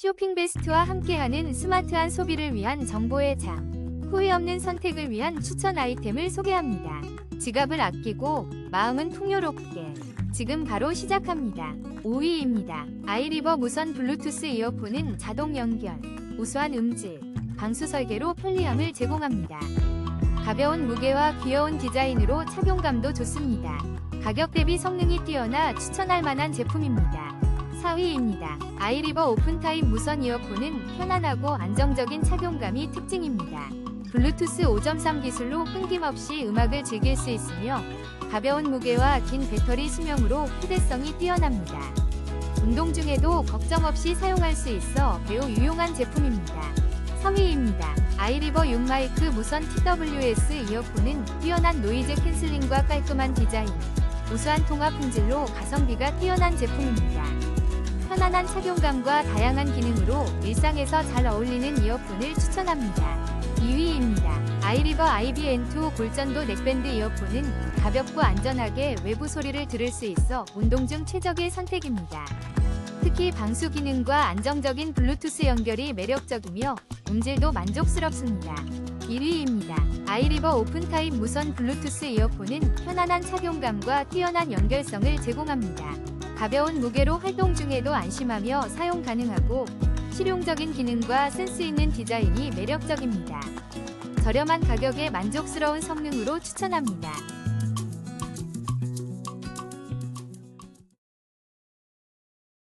쇼핑 베스트와 함께하는 스마트한 소비를 위한 정보의 장. 후회 없는 선택을 위한 추천 아이템을 소개합니다. 지갑을 아끼고 마음은 풍요롭게. 지금 바로 시작합니다. 5위입니다. 아이리버 무선 블루투스 이어폰은 자동 연결, 우수한 음질, 방수 설계로 편리함을 제공합니다. 가벼운 무게와 귀여운 디자인으로 착용감도 좋습니다. 가격 대비 성능이 뛰어나 추천할 만한 제품입니다. 4위입니다. 아이리버 오픈타입 무선 이어폰은 편안하고 안정적인 착용감이 특징입니다. 블루투스 5.3 기술로 끊김없이 음악을 즐길 수 있으며 가벼운 무게와 긴 배터리 수명으로 휴대성이 뛰어납니다. 운동 중에도 걱정 없이 사용할 수 있어 매우 유용한 제품입니다. 3위입니다. 아이리버 6마이크 무선 TWS 이어폰은 뛰어난 노이즈 캔슬링과 깔끔한 디자인, 우수한 통화 품질로 가성비가 뛰어난 제품입니다. 편안한 착용감과 다양한 기능으로 일상에서 잘 어울리는 이어폰을 추천합니다. 2위입니다. 아이리버 IBN2 골전도 넥밴드 이어폰은 가볍고 안전하게 외부 소리를 들을 수 있어 운동 중 최적의 선택입니다. 특히 방수 기능과 안정적인 블루투스 연결이 매력적이며 음질도 만족스럽습니다. 1위입니다. 아이리버 오픈타입 무선 블루투스 이어폰은 편안한 착용감과 뛰어난 연결성을 제공합니다. 가벼운 무게로 활동 중에도 안심하며 사용 가능하고 실용적인 기능과 센스 있는 디자인이 매력적입니다. 저렴한 가격에 만족스러운 성능으로 추천합니다.